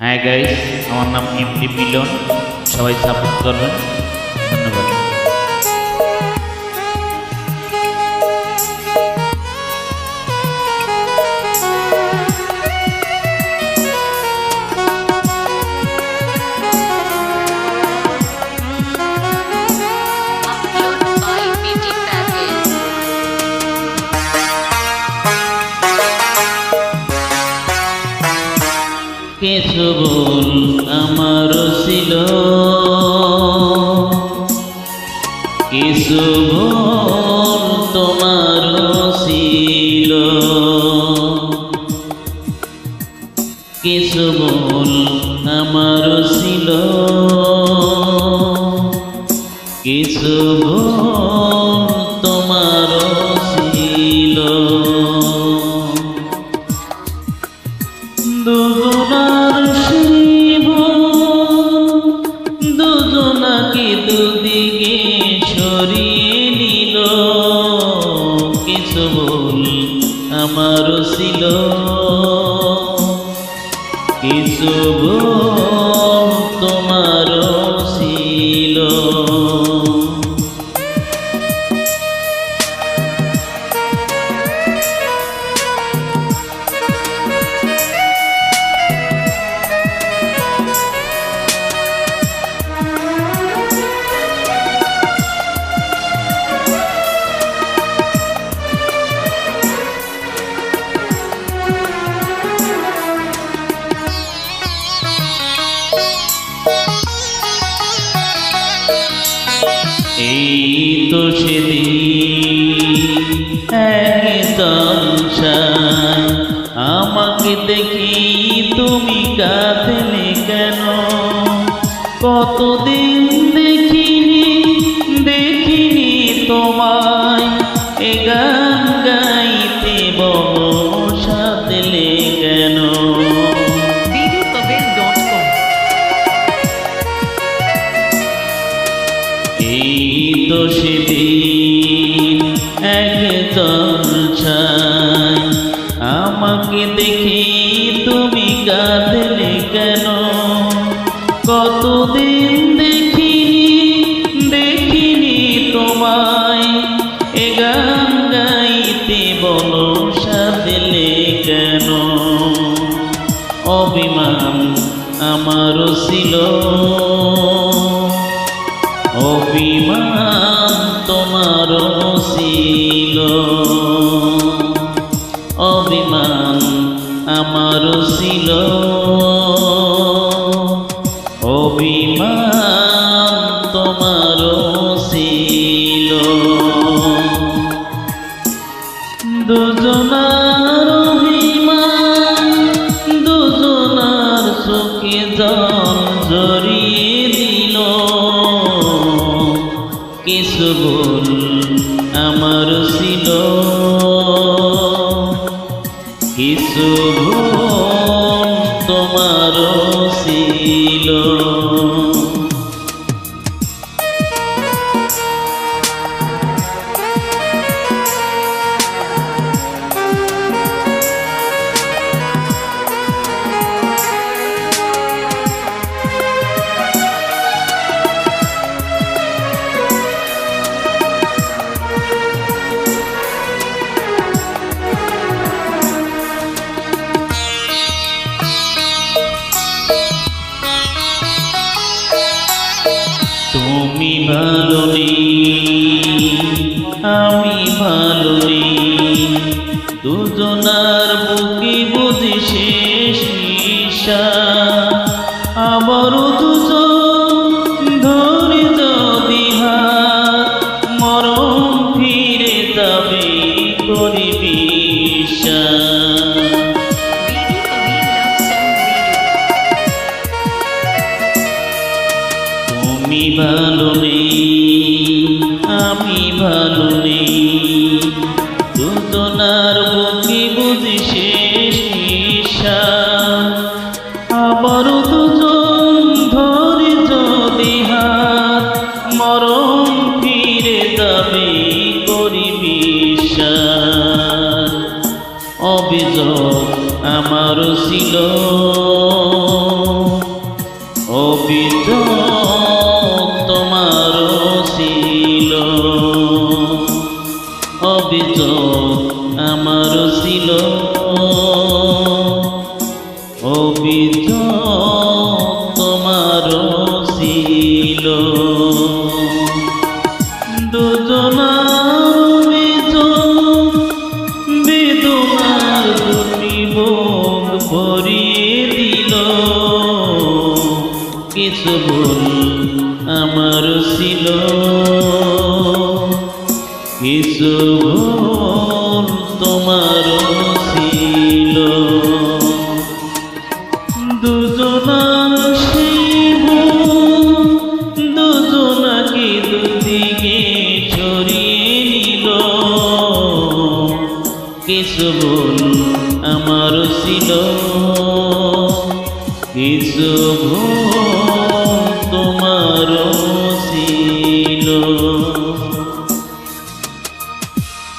হ্যাঁ গাইস আমার নাম এমডি মিলন সবাই সাপোর্ট করবেন। কিছু আমার ছিল? কিছু তোমার ছিল? কিছু আমার ছিল? কিছু দুজনার শিব। দুজনাকে দুদিকে সরিয়ে নিল? কিছু ভুল আমার ছিল। কিছু ভুল তোমার ছিল। এই তো সেদিন একদম আমাকে দেখি তুমি কাঁদলে কেন? কতদিন দেখিনি দেখিনি তোমায় এ তো সেদিন একদম ছাই আমাকে দেখে তুমি কাঁদলে কেন? কতদিন দেখিনি দেখিনি তোমায়। এ গান গাইতে বলো সাদলে কেন? অভিমান আমারও ছিল। অভিমান তোমার ছিল অভিমান আমার ছিল অভিমান তোমার ছিল দুজনার অভিমান, দুজনার চোখে জল জড়িয়ে কিছু আমার ছিল? কিছু তোমার ভালো আমি ভালো নেই দুজনার বুকে বুঝি শেষ নিঃশ্বাস। আবারও দুজন ধরে যদি মরণ ফিরে যাবে করি ভালো নেই, আমি ভালো নেই। দুজনার বুকে বুঝি শেষ নিঃশ্বাস আবার দুজন ধরে যদি হাত, মরণ ফিরে যাবে করি বিশ্বাস। আমার কিছু ভুল আমার ছিল। কিছু ভুল তোমারও ছিল। দুজনার শিব দুজনাকে দুদিকে ছড়িয়ে নিল। কিছু ভুল আমার ছিল। কিছু